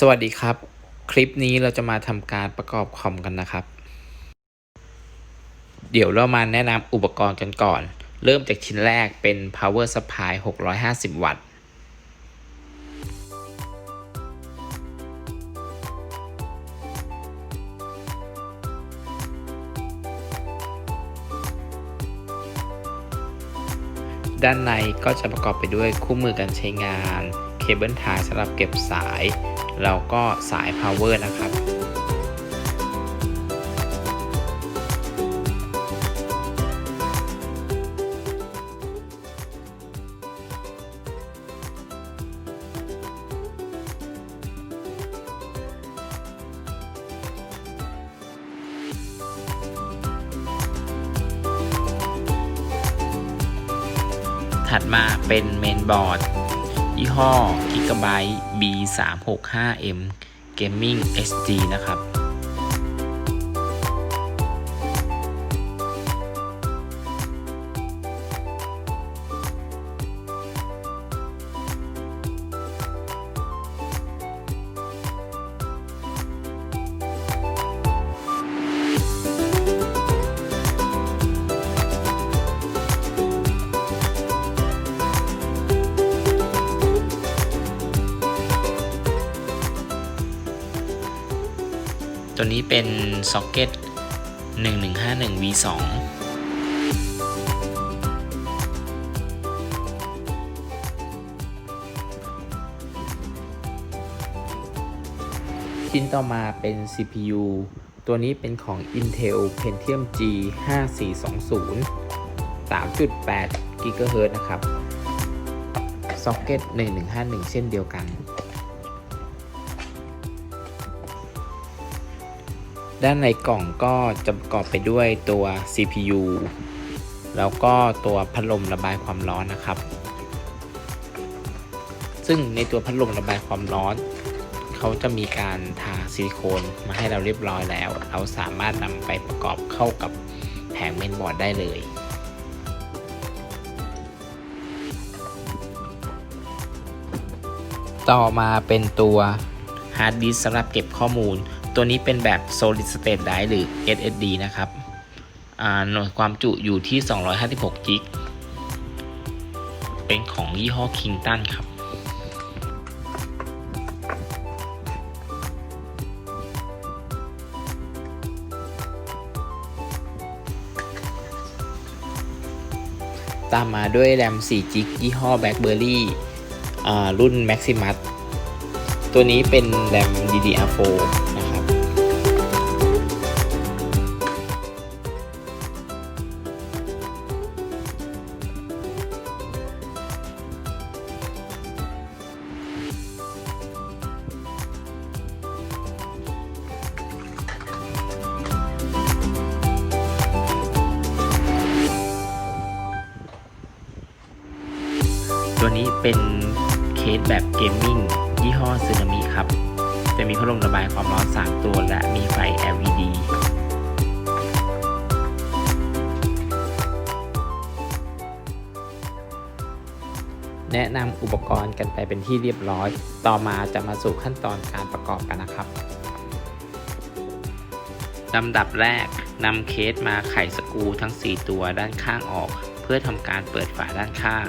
สวัสดีครับ คลิปนี้เราจะมาทำการประกอบคอมกันนะครับ เดี๋ยวเรามาแนะนำอุปกรณ์กันก่อน เริ่มจากชิ้นแรกเป็น power supply 650 วัตต์ ด้านในก็จะประกอบไปด้วยคู่มือการใช้งาน เคเบิลไทยสำหรับเก็บสาย แล้วก็สาย power นะครับถัดมาเป็นเมนบอร์ด ยี่ห้อ Gigabyte B365M Gaming HD นะครับ ตัวนี้เป็นซ็อกเก็ต1151 V2 ชิ้นต่อมาเป็น CPU ตัวนี้เป็นของ Intel Pentium G 5420 3.8 GHz นะครับ ซ็อกเก็ต1151 เช่นเดียวกัน ด้านในกล่องก็จะประกอบไปด้วยตัว CPU แล้วก็ตัวพัดลมระบายความร้อนนะครับ ซึ่งในตัวพัดลมระบายความร้อน เขาจะมีการทาซิลิโคนมาให้เราเรียบร้อยแล้ว เราสามารถนำไปประกอบเข้ากับแผงเมนบอร์ดได้เลยต่อมาเป็นตัวฮาร์ดดิสก์สำหรับเก็บข้อมูล ตัวนี้เป็นแบบ solid state drive หรือ SSD นะครับหน่วยความจุอยู่ที่ 256 กิก เป็นของยี่ห้อ Kingston ครับ ตามมาด้วยแรม4กิกยี่ห้อ BlackBerry รุ่น Maximus ตัวนี้เป็นแรม DDR4 นะ แนะนำอุปกรณ์กันไปเป็นที่เรียบร้อย ต่อมาจะมาสู่ขั้นตอนการประกอบกันนะครับลำดับแรกนำเคสมาไขสกูทั้ง 4 ตัวด้านข้างออก เพื่อทำการเปิดฝาด้านข้าง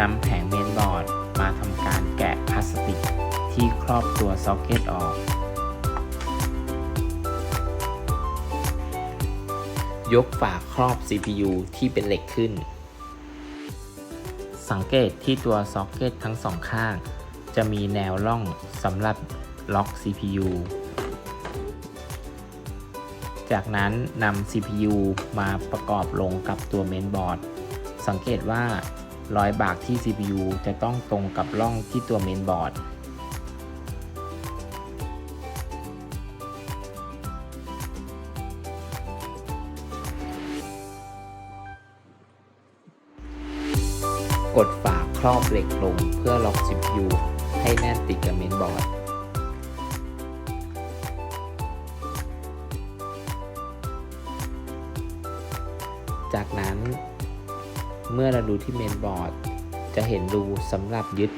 นำแผงเมนบอร์ดมาทำการแกะพลาสติกที่ครอบตัวซ็อกเก็ตออก ยกฝาครอบ CPU ที่เป็นเหล็กขึ้น สังเกตที่ตัวซ็อกเก็ตทั้งสองข้าง จะมีแนวร่องสำหรับล็อก CPU จากนั้นนำ CPU มาประกอบลงกับตัวเมนบอร์ด สังเกตว่า รอยบากที่ CPU จะต้องตรงกับร่องที่ตัวเมนบอร์ด กดฝาครอบเหล็กลงเพื่อล็อก CPU ให้แน่นติดกับเมนบอร์ดจากนั้น เมื่อเราดูที่เมนบอร์ด จะเห็นรูสำหรับยึด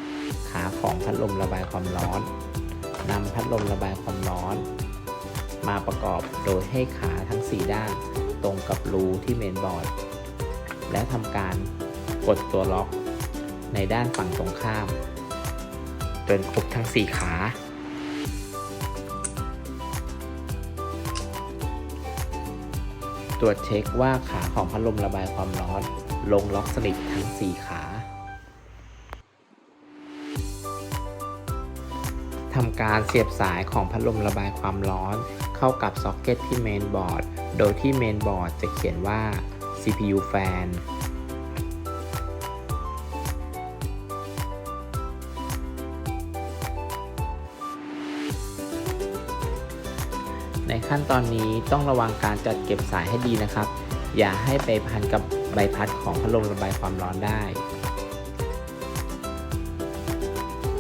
ขาของพัดลมระบายความร้อนนำพัดลมระบายความร้อน มาประกอบโดยให้ขาทั้ง 4 ด้านตรงกับรูที่เมนบอร์ด และทำการกดตัวล็อกในด้านฝั่งตรงข้ามจนครบทั้ง 4 ขา ตรวจเช็คว่าขาของพัดลมระบายความร้อน ลงล็อกสนิททั้ง 4 ขาทำการเสียบสายของพัดลมระบายความร้อนเข้ากับซ็อกเก็ตที่เมนบอร์ด โดยที่เมนบอร์ดจะเขียนว่า CPU fan ในขั้นตอนนี้ต้องระวังการจัดเก็บสายให้ดีนะครับ อย่าให้ไปพันกับ ใบพัดของพัดลมระบายความร้อนได้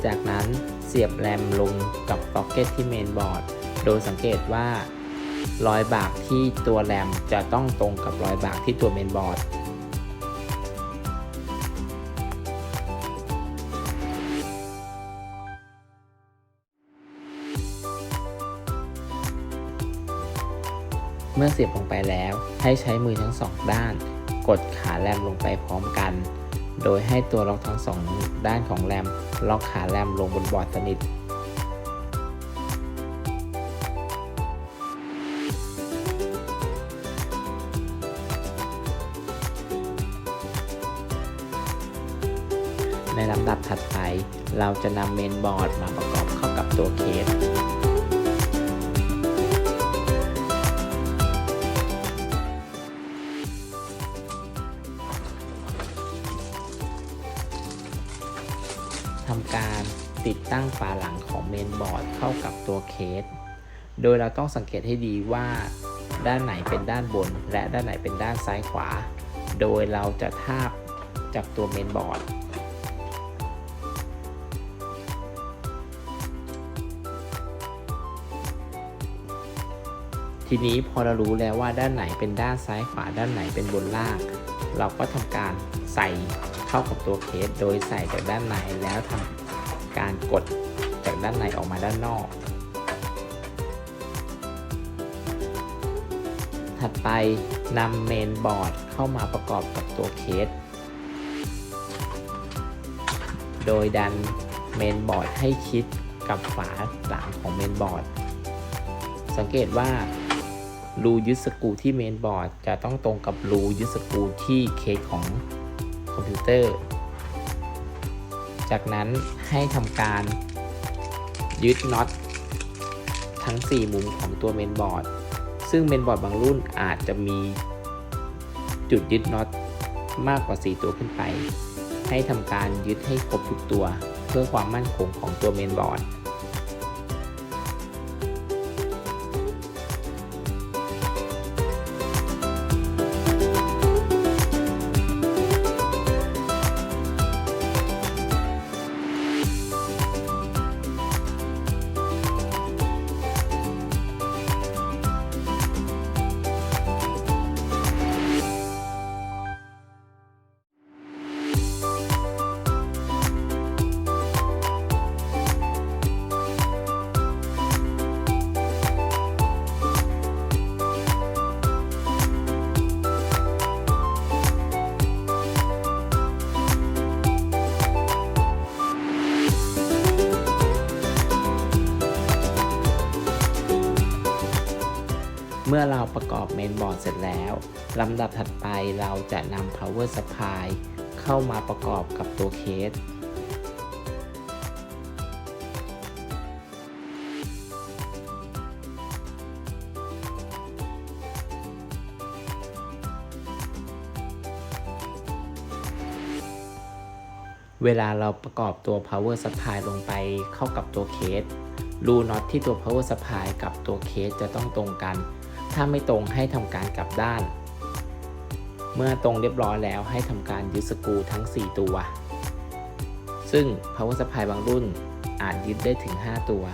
จากนั้นเสียบแรมลงกับซ็อกเก็ตที่เมนบอร์ด โดยสังเกตว่ารอยบากที่ตัวแรมจะต้องตรงกับรอยบากที่ตัวเมนบอร์ด เมื่อเสียบลงไปแล้วให้ใช้มือทั้งสองด้าน กดขาแรมลงไปพร้อมกัน โดยให้ตัวล็อกทั้งสองด้านของแรมล็อกขาแรมลงบนบอร์ดสนิทในลำดับถัดไป เราจะนำเมนบอร์ดมาประกอบเข้ากับตัวเคส ทำการติดตั้งฝาหลังของเมนบอร์ดเข้ากับตัวเคส โดยเราต้องสังเกตให้ดีว่า ด้านไหนเป็นด้านบน และด้านไหนเป็นด้านซ้ายขวา โดยเราจะทาบจากตัวเมนบอร์ดทีนี้พอเรารู้แล้วว่าด้านไหนเป็นด้านซ้ายขวาด้านไหนเป็นบนล่าง เราก็ทำการใส่ เข้ากับตัวเคสโดยใส่จากด้านในแล้วทำการกดจากด้านในออกมาด้านนอก ถัดไปนำเมนบอร์ดเข้ามาประกอบกับตัวเคส โดยดันเมนบอร์ดให้ชิดกับฝาหลังของเมนบอร์ด สังเกตว่ารูยึดสกรูที่เมนบอร์ดจะต้องตรงกับรูยึดสกรูที่เคสของ คอมพิวเตอร์ จากนั้นให้ทำการยึดน็อตทั้ง 4 มุมของตัวเมนบอร์ด ซึ่งเมนบอร์ดบางรุ่นอาจจะมีจุดยึดน็อตมากกว่า 4 ตัวขึ้นไป ให้ทำการยึดให้ครบทุกตัว เพื่อความมั่นคงของตัวเมนบอร์ด ประกอบเมนบอร์ดเสร็จแล้วลำดับถัดไปเราจะนำ power supply เข้ามาประกอบกับตัวเคสเวลาเราประกอบตัว power supply ลงไปเข้ากับตัวเคส รูน็อตที่ตัว power supply กับตัวเคสจะต้องตรงกัน ถ้าไม่ตรงให้ทำการกลับด้าน เมื่อตรงเรียบร้อยแล้วให้ทำการยึดสกรูทั้ง 4 ตัว ซึ่ง power supply บางรุ่นอาจยึดได้ถึง 5 ตัว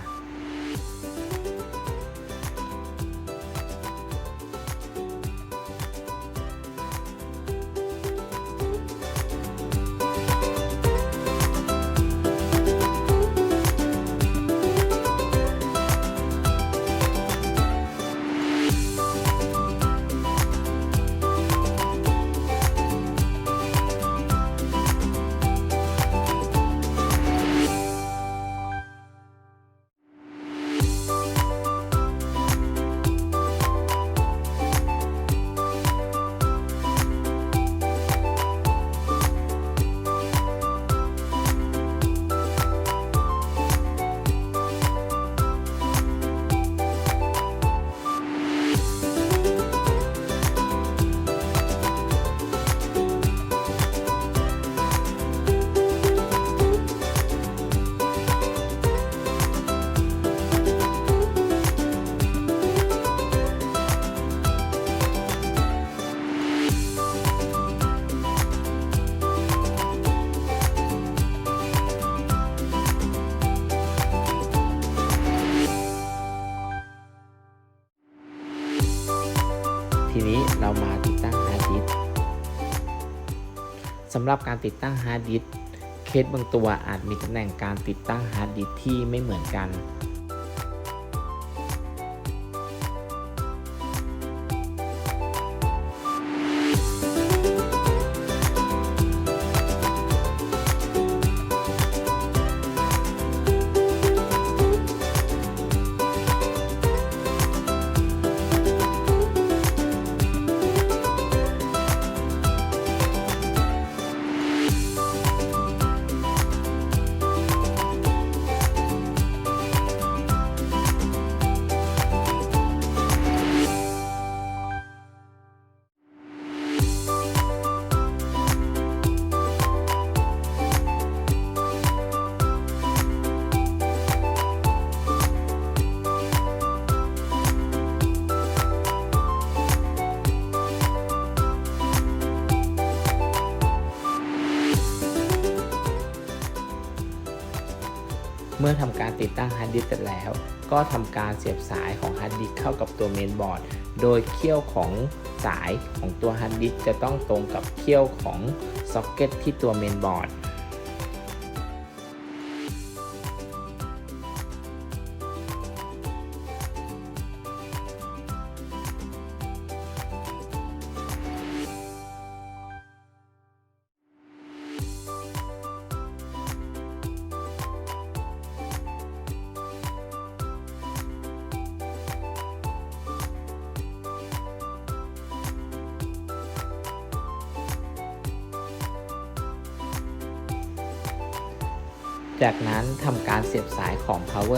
หรับการติดตั้งฮาร์ดดิสก์เคสบางตัวอาจมีตำแหน่งการติดตั้งฮาร์ดดิสก์ที่ไม่เหมือนกัน ดตั้งฮาร์ดดิสก์เสร็จแล้ว ก็ทำการเสียบสายของฮาร์ดดิสก์เข้ากับตัวเมนบอร์ด โดยเขี้ยวของสายของตัวฮาร์ดดิสก์จะต้องตรงกับเขี้ยวของซ็อกเก็ตที่ตัวเมนบอร์ด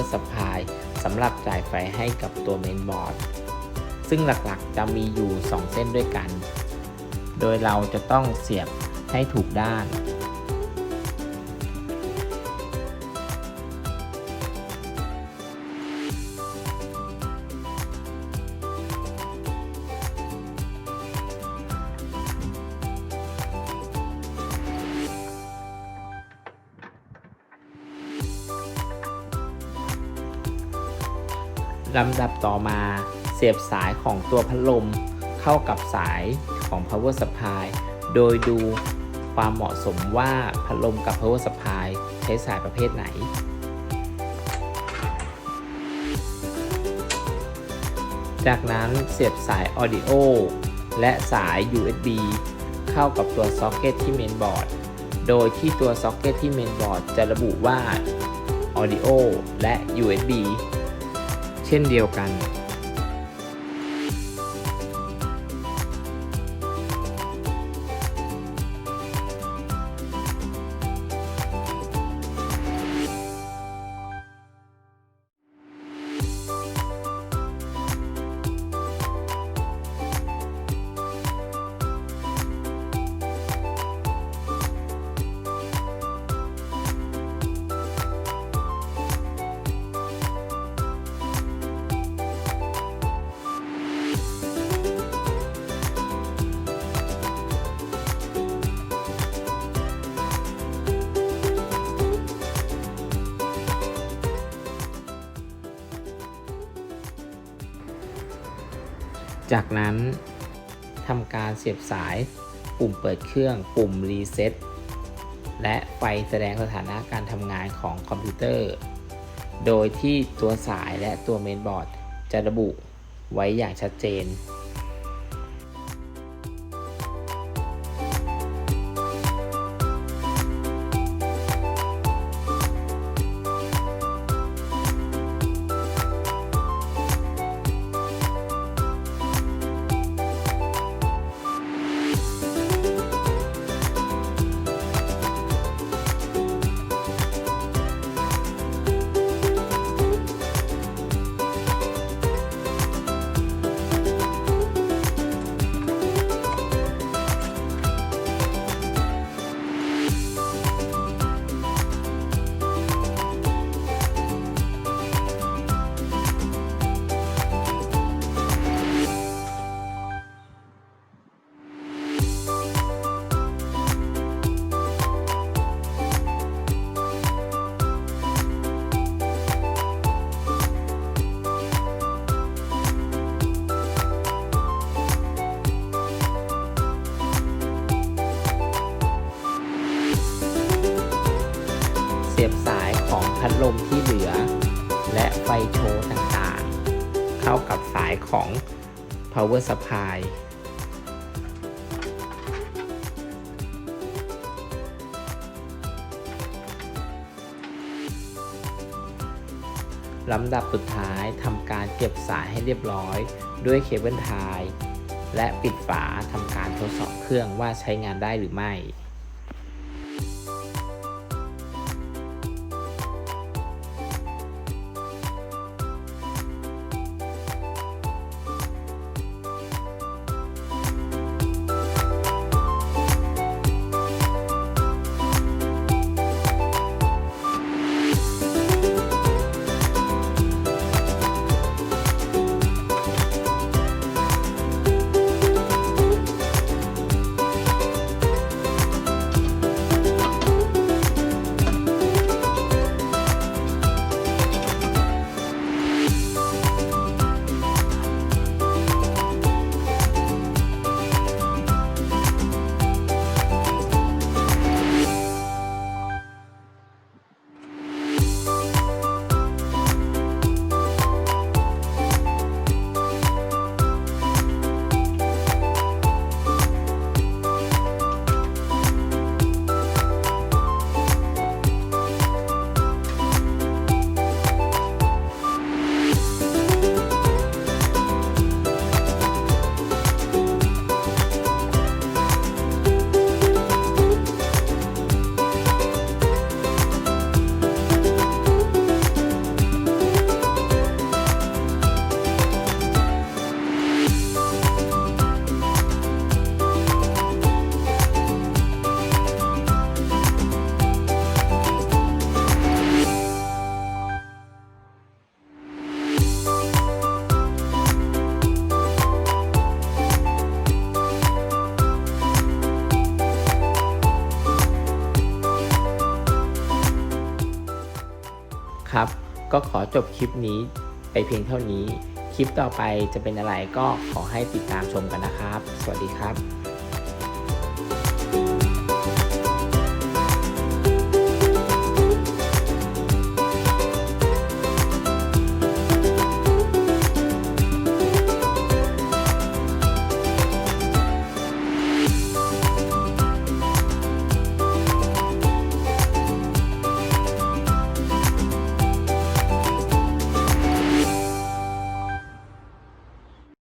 power supply สำหรับจ่ายไฟให้กับตัวเมนบอร์ด ซึ่งหลักๆจะมีอยู่ 2 เส้นด้วยกัน โดยเราจะต้องเสียบให้ถูกด้าน ลำดับต่อมาเสียบสายของตัวพัดลมเข้ากับสายของ power supply โดยดูความเหมาะสมว่าพัดลมกับ power supply ใช้สายประเภทไหน จากนั้นเสียบสาย audio และสาย USB เข้ากับตัวซ็อกเก็ตที่เมนบอร์ด โดยที่ตัวซ็อกเก็ตที่เมนบอร์ดจะระบุว่า audio และ USB ช่นเดียวกัน จากนั้นทำการเสียบสายปุ่มเปิดเครื่องปุ่มรีเซ็ตและไฟแสดงสถานะการทำงานของคอมพิวเตอร์ โดยที่ตัวสายและตัวเมนบอร์ดจะระบุไว้อย่างชัดเจน พัดลมที่เหลือ และไฟโชว์ต่างๆ เข้ากับสายของ power supply ลำดับสุดท้ายทำการเก็บสายให้เรียบร้อย ด้วยเคเบิลไทยและปิดฝาทำการทดสอบเครื่องว่าใช้งานได้หรือไม่ ครับ ก็ขอจบคลิปนี้ไปเพียงเท่านี้ คลิปต่อไปจะเป็นอะไรก็ขอให้ติดตามชมกันนะครับ สวัสดีครับ